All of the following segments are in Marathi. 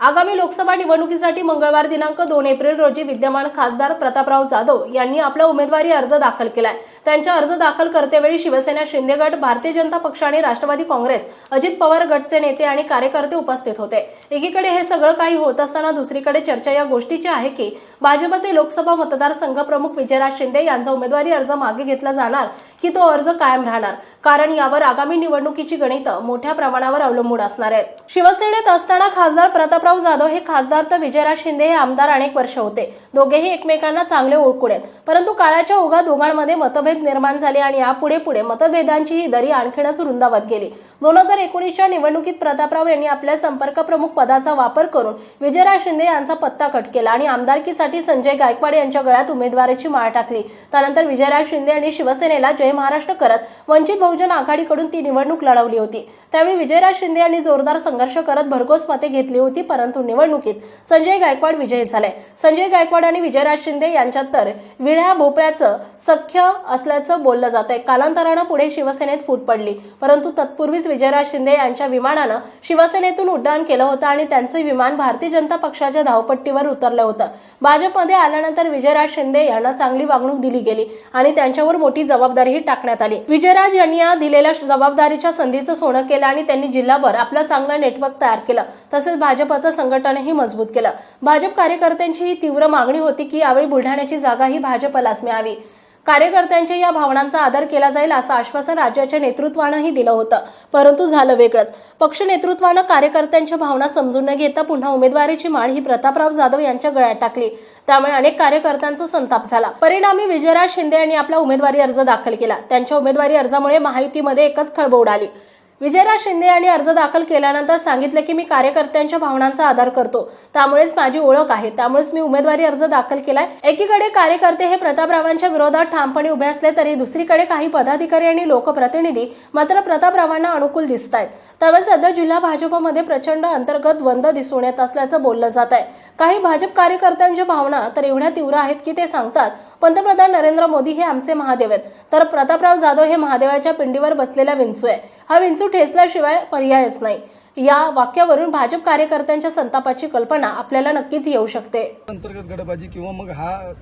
आगामी लोकसभा निवडणुकीसाठी मंगळवार दिनांक दोन एप्रिल रोजी विद्यमान खासदार प्रतापराव जाधव यांनी आपला उमेदवारी अर्ज दाखल केलाय. त्यांच्या अर्ज दाखल करतेवेळी शिवसेना शिंदे गट भारतीय जनता पक्ष आणि राष्ट्रवादी काँग्रेस अजित पवार गटचे नेते आणि कार्यकर्ते उपस्थित होते. एकीकडे हे सगळं काही होत असताना दुसरीकडे चर्चा या गोष्टीची आहे की भाजपचे लोकसभा मतदारसंघ प्रमुख विजयराज शिंदे यांचा उमेदवारी अर्ज मागे घेतला जाणार की तो अर्ज कायम राहणार. कारण यावर आगामी निवडणुकीची गणितं मोठ्या प्रमाणावर अवलंबून असणार आहेत. शिवसेनेत असताना खासदार प्रतापराव जाधव हे खासदार तर विजयराज शिंदे हे आमदार अनेक वर्ष होते. दोघेही एकमेकांना चांगले ओळखून आहेत. परंतु काळाच्या ओघात दोघांमध्ये मतभेद निर्माण झाले आणि यापुढे पुढे मतभेदांची ही दरी आणखीनच रुंदावत गेली. दोन हजार एकोणीसच्या निवडणुकीत प्रतापराव यांनी आपल्या संपर्क प्रमुख पदाचा वापर करून विजयराज शिंदे यांचा पत्ता कट केला आणि आमदारकीसाठी संजय गायकवाड यांच्या गळ्यात उमेदवारीची माळ टाकली. त्यानंतर विजयराज शिंदे यांनी शिवसेनेला जय महाराष्ट्र करत वंचित बहुजन आघाडीकडून ती निवडणूक लढवली होती. त्यावेळी विजयराज शिंदे यांनी जोरदार संघर्ष करत भरघोस मते घेतली होती परंतु निवडणुकीत संजय गायकवाड विजयी झाले. संजय गायकवाड आणि विजयराज शिंदे यांच्यात तर विळ्या भोपळ्याचं सख्य असल्याचं बोललं जात आहे कालांतरानं पुढे शिवसेनेत फूट पडली. परंतु तत्पूर्वीच विजयराज शिंदे यांच्या विमानानं शिवसेनेतून उड्डाण केलं होतं आणि त्यांचं विमान भारतीय जनता पक्षाच्या धावपट्टीवर उतरलं होतं. भाजपमध्ये आल्यानंतर विजयराज शिंदे यांना चांगली वागणूक दिली गेली आणि त्यांच्यावर मोठी जबाबदारीही टाकण्यात आली. विजयराज यांनी या दिलेल्या जबाबदारीच्या संधीचं सोनं केलं आणि त्यांनी जिल्हाभर आपलं चांगलं नेटवर्क तयार केलं. तसेच भाजपचं संघटनही मजबूत केलं. भाजप कार्यकर्त्यांची ही तीव्र मागणी होती की यावेळी बुलढाण्याची जागा ही भाजपलाच मिळावी. कार्यकर्त्यांच्या या भावनांचा आदर केला जाईल असं आश्वासन राज्याच्या नेतृत्वानंही दिलं होतं. परंतु झालं वेगळंच. पक्ष नेतृत्वानं कार्यकर्त्यांच्या भावना समजून न घेता पुन्हा उमेदवारीची माळ ही प्रतापराव जाधव यांच्या गळ्यात टाकली. त्यामुळे अनेक कार्यकर्त्यांचा संताप झाला. परिणामी विजयराज शिंदे यांनी आपला उमेदवारी अर्ज दाखल केला. त्यांच्या उमेदवारी अर्जामुळे महायुतीमध्ये एकच खळबळ उडाली. विजयराज शिंदे यांनी अर्ज दाखल केल्यानंतर सांगितलं की मी कार्यकर्त्यांच्या भावनांचा आदर करतो. त्यामुळेच माझी ओळख आहे. त्यामुळेच मी उमेदवारी अर्ज दाखल केलाय. एकीकडे कार्यकर्ते हे प्रतापरावांच्या विरोधात ठामपणे उभे असले तरी दुसरीकडे काही पदाधिकारी आणि लोकप्रतिनिधी मात्र प्रतापरावांना अनुकूल दिसत आहेत त्यामुळे सध्या जिल्हा भाजपमध्ये प्रचंड अंतर्गत द्वंद्व दिसून येत असल्याचं बोललं जात आहे. काही भाजप कार्यकर्त्यांच्या भावना तर एवढ्या तीव्र आहेत की ते सांगतात पंतप्रधान नरेंद्र मोदी हे आमचे महादेव आहेत. तर प्रतापराव जाधव हे महादेवाच्या पिंडीवर बसलेला विंचू आहे हा विंचू ठेचल्याशिवाय पर्यायच नाही. या वाक्यावरून भाजप कार्यकर्त्यांच्या संतापाची कल्पना आपल्याला नक्कीच येऊ शकते. अंतर्गत गटबाजी किंवा मग हा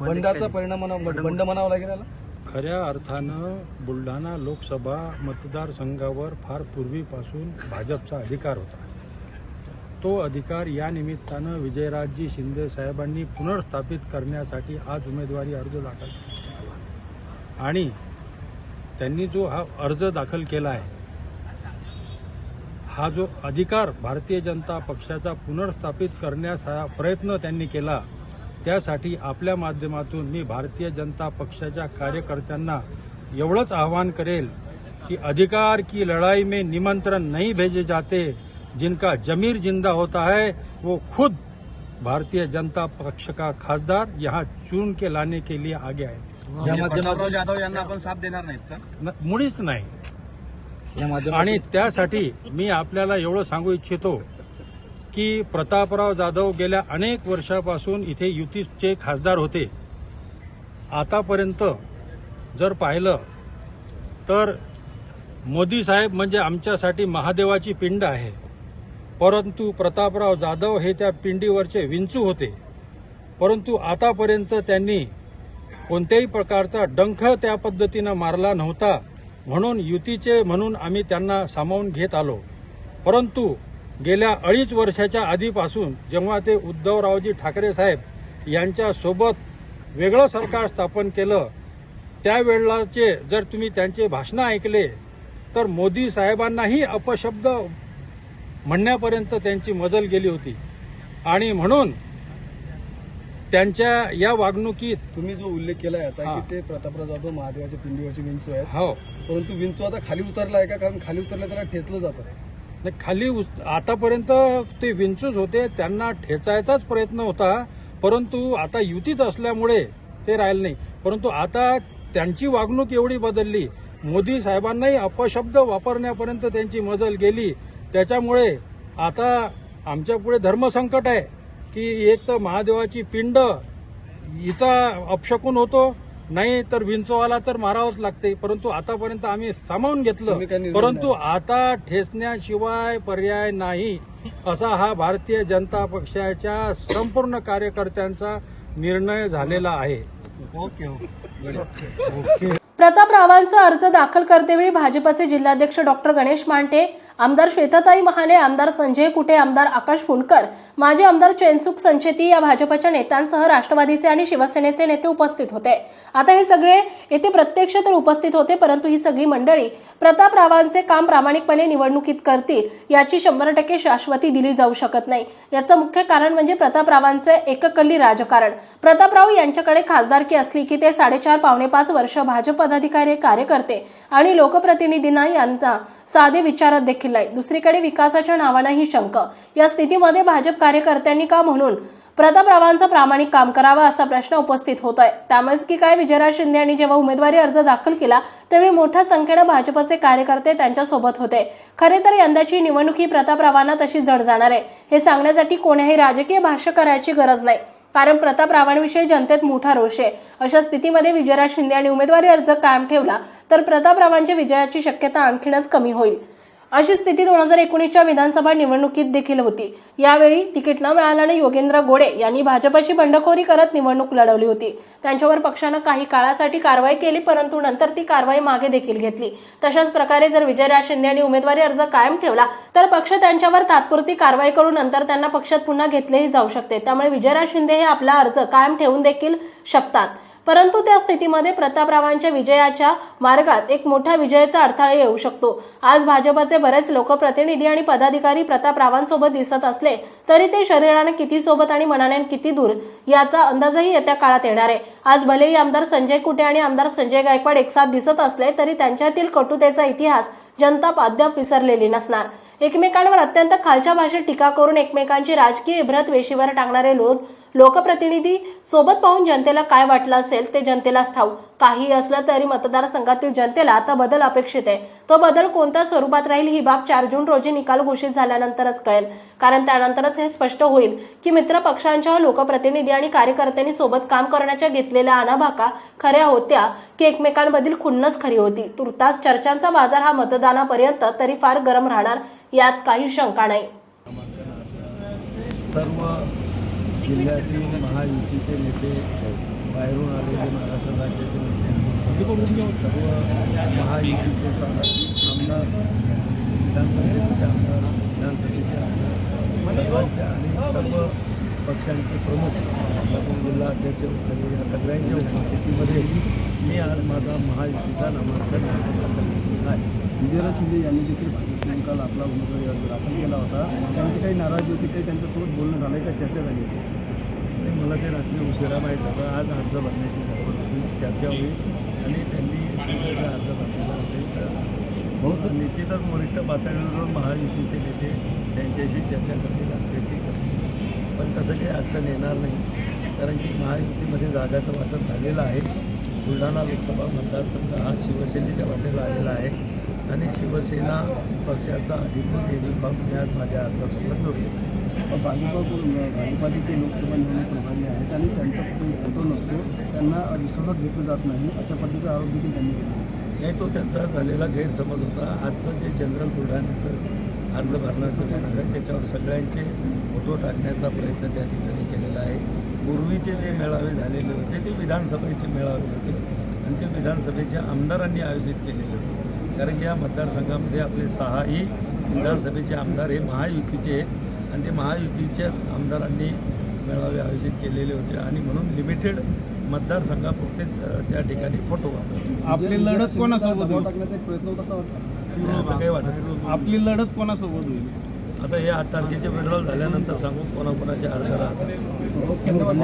बंडाचा परिणाम बंड म्हणावा लागेल खऱ्या अर्थानं बुलढाणा लोकसभा मतदारसंघावर फार पूर्वीपासून भाजपचा अधिकार होता. तो अधिकार या निमित्तानं विजयराजजी शिंदे साहेबांनी पुनर्स्थापित करण्यासाठी आज उमेदवारी अर्ज दाखल केला. आणि त्यांनी जो हा अर्ज दाखल केला आहे हा जो अधिकार भारतीय जनता पक्षाचा पुनर्स्थापित करण्याचा प्रयत्न त्यांनी केला त्यासाठी आपल्या माध्यमातून मी भारतीय जनता पक्षाच्या कार्यकर्त्यांना एवढंच आवाहन करेल कि अधिकार की लड़ाई में निमंत्रण नहीं भेजे जाते. जिनका जमीर जिंदा होता है वो खुद भारतीय जनता पक्ष का खासदार यहाँ चुन के लाने के लिए आगे आए. या माध्यमातून जाधव यांना आपण साथ देणार नाहीत का? न- मुळीच नाही. आणि त्यासाठी मी आपल्याला एवढं सांगू इच्छितो की प्रतापराव जाधव गेल्या अनेक वर्षापासून इथे युतीचे खासदार होते. आतापर्यंत जर पाहिलं तर मोदी साहेब म्हणजे आमच्यासाठी महादेवाची पिंड आहे. परंतु प्रतापराव जाधव हे त्या पिंडीवरचे विंचू होते. परंतु आतापर्यंत त्यांनी कोणत्याही प्रकारचा डंख त्या पद्धतीनं मारला नव्हता. म्हणून युतीचे म्हणून आम्ही त्यांना सामावून घेत आलो. परंतु गेल्या अडीच वर्षाच्या आधीपासून जेव्हा ते उद्धवरावजी ठाकरे साहेब यांच्यासोबत वेगळं सरकार स्थापन केलं त्यावेळेलाचे जर तुम्ही त्यांचे भाषणं ऐकले तर मोदी साहेबांनाही अपशब्द म्हणण्यापर्यंत त्यांची मजल गेली होती. आणि म्हणून त्यांच्या या वागणुकीत तुम्ही जो उल्लेख केलाय आता हा. की ते प्रतापराव जाधव महादेवाच्या पिंडीवरचे विंचू आहेत. हो. परंतु विंचू आता खाली उतरला आहे का? कारण खाली उतरला त्याला ठेचलं जातं. नाही, खाली उस- आतापर्यंत ते विंचूच होते त्यांना ठेचायचाच प्रयत्न होता. परंतु आता युतीत असल्यामुळे ते राहिले नाही. परंतु आता त्यांची वागणूक एवढी बदलली. मोदी साहेबांनाही अपशब्द वापरण्यापर्यंत त्यांची मजल गेली. त्याच्यामुळे आता आमच्या पुढे धर्मसंकट आहे. की एक तर महादेवाची पिंड हिचा अपशकून होतो नाही तर विंचवाला तर मारावंच लागते. परंतु आतापर्यंत आम्ही सामावून घेतलं. परंतु आता ठेचण्याशिवाय पर्याय नाही असा हा भारतीय जनता पक्षाच्या संपूर्ण कार्यकर्त्यांचा निर्णय झालेला आहे. ओके हो प्रतापरावांचा अर्ज दाखल करतेवेळी भाजपचे जिल्हाध्यक्ष डॉक्टर गणेश मांटे आमदार श्वेताताई महाले आमदार संजय कुटे आमदार आकाश फुंडकर माजी आमदार चैनसुख संचेती या भाजपच्या नेत्यांसह राष्ट्रवादीचे आणि शिवसेनेचे नेते उपस्थित होते. आता हे सगळे येथे प्रत्यक्ष तर उपस्थित होते परंतु ही सगळी मंडळी प्रतापरावांचे काम प्रामाणिकपणे निवडणुकीत करतील याची शंभर टक्के शाश्वती दिली जाऊ शकत नाही. याचं मुख्य कारण म्हणजे प्रतापरावांचे एककल्ली राजकारण. प्रतापराव यांच्याकडे खासदारकी असली की ते साडेचार पावणे पाच वर्ष भाजप पदाधिकारी कार्यकर्ते आणि लोकप्रतिनिधींना यांचा साधे विचारत देखील नाही दुसरीकडे विकासाच्या नावानं ही शंक. या स्थितीमध्ये भाजप कार्यकर्त्यांनी का म्हणून प्रतापरावांचं प्रामाणिक काम करावं असा प्रश्न उपस्थित होत आहे त्यामुळेच की काय विजयराज शिंदे यांनी जेव्हा उमेदवारी अर्ज दाखल केला त्यावेळी मोठ्या संख्येनं भाजपचे कार्यकर्ते त्यांच्यासोबत होते. खरे तर यंदाची निवडणूक ही प्रतापरावांना तशी जड जाणार आहे. हे सांगण्यासाठी कोण्याही राजकीय भाष्य करायची गरज नाही. कारण प्रतापरावांविषयी जनतेत मोठा रोष आहे. अशा स्थितीमध्ये विजयराज शिंदे यांनी उमेदवारी अर्ज कायम ठेवला तर प्रतापरावांच्या विजयाची शक्यता आणखीनच कमी होईल. अशी स्थिती दोन हजार एकोणीसच्या विधानसभा निवडणुकीत देखील होती. यावेळी तिकीट न मिळाल्याने योगेंद्र गोडे यांनी भाजपशी बंडखोरी करत निवडणूक लढवली होती. त्यांच्यावर पक्षानं काही काळासाठी कारवाई केली परंतु नंतर ती कारवाई मागे देखील घेतली. तशाच प्रकारे जर विजयराज शिंदे यांनी उमेदवारी अर्ज कायम ठेवला तर पक्ष त्यांच्यावर तात्पुरती कारवाई करून नंतर त्यांना पक्षात पुन्हा घेतलेही जाऊ शकते. त्यामुळे विजयराज शिंदे हे आपला अर्ज कायम ठेवून देखील शकतात. परंतु त्या स्थितीमध्ये प्रतापरावांच्या विजयाच्या मार्गात एक मोठा विजयाचा अडथळा येऊ शकतो. आज भाजपचे बरेच लोकप्रतिनिधी आणि पदाधिकारी प्रतापरावांसोबत दिसत असले तरी ते शरीराने किती सोबत आणि मनाने किती दूर याचा अंदाजही येत्या काळात येणार आहे. आज भलेही आमदार संजय कुटे आणि आमदार संजय गायकवाड एकसाथ दिसत असले तरी त्यांच्यातील कटुतेचा इतिहास जनता अद्याप विसरलेली नसणार. एकमेकांवर अत्यंत खालच्या भाषेत टीका करून एकमेकांची राजकीय इब्रत वेशीवर टाकणारे लोक लोकप्रतिनिधी सोबत पाहून जनतेला काय वाटलं असेल ते जनतेलाच ठाऊ काही असलं तरी मतदारसंघातील जनतेला आता बदल अपेक्षित आहे. तो बदल कोणत्या स्वरूपात राहील ही बाब चार जून रोजी निकाल घोषित झाल्यानंतरच कळेल. कारण त्यानंतरच हे स्पष्ट होईल की मित्र पक्षांच्या लोकप्रतिनिधी आणि कार्यकर्त्यांनी सोबत काम करण्याच्या घेतलेल्या अनाभाका खऱ्या होत्या की एकमेकांमधील खुन्नस खरी होती. तुर्तास चर्चांचा बाजार हा मतदानापर्यंत तरी फार गरम राहणार यात काही शंका नाही. सर्व जिल्ह्यातील महायुतीचे नेते बाहेरून आलेले महाराष्ट्र राज्याचे नेते सर्व महायुतीचे आमदार विधान परिषदेचे आमदार विधानसभेचे आमदार सर्वांच्या आणि सर्व पक्षांचे प्रमुख आपण जिल्हा अध्यक्ष वगैरे या सगळ्यांच्या उपस्थितीमध्ये मी आज माझा महायुतीचा नामांकन केलेला आहे. विजयराज शिंदे यांनी देखील भाजपने काल आपला उमेदवारी अर्ज दाखल केला होता. त्यांची काही नाराजी होती काही त्यांच्यासोबत बोलणं झालंय का? चर्चा झाली होती. आणि मला ते रात्री उशिरा माहीत होतं आज अर्ज भरण्याची गरज होती. चर्चा होईल. आणि त्यांनी जर अर्ज भरलेला असेल तर. हो, बहुत निश्चितच वरिष्ठ पातळीवरून महायुतीचे नेते त्यांच्याशी चर्चा करतील आमच्याशी करतील. पण तसं काही अडचण येणार नाही. कारण की महायुतीमध्ये जागाचं वाटप झालेलं आहे. बुलढाणा लोकसभा मतदारसंघ हा शिवसेनेच्या वाटेला आलेला आहे. आणि शिवसेना पक्षाचा अधिकृत एबी मी आज माझ्या अर्जासोबत जोडले भाजपाकडून भाजपाचे ते लोकसभा निवडणूक प्रभारी आहेत आणि त्यांचा काही फोटो नसतो त्यांना विश्वासात घेतलं जात नाही अशा पद्धतीचा आरोप देखील त्यांनी केला. नाही तो त्यांचा झालेला गैरसमज होता. आजचं जे जनरल बुलढाण्याचं अर्ज भरण्याचं बॅनर आहे त्याच्यावर सगळ्यांचे फोटो टाकण्याचा प्रयत्न त्या ठिकाणी केलेला आहे. पूर्वीचे जे मेळावे झालेले होते ते विधानसभेचे मेळावे होते आणि ते विधानसभेच्या आमदारांनी आयोजित केलेले होते. कारण की या मतदारसंघामध्ये आपले सहाही विधानसभेचे आमदार हे महायुतीचे आहेत. आणि ते महायुतीच्याच आमदारांनी मेळावे आयोजित केलेले होते. आणि म्हणून लिमिटेड मतदारसंघापुरतेच अ, त्या ठिकाणी फोटो वापरले. आपली लढत कोणासोबत टाकण्याचा एक प्रयत्न होता असं वाटतं. असं काही वाटत. आपली लढत कोणासोबत होईल? आता हे आठ तारखेचे फेडरल झाल्यानंतर सांगू कोणाकोणाचे अर्ज राहतात. धन्यवाद.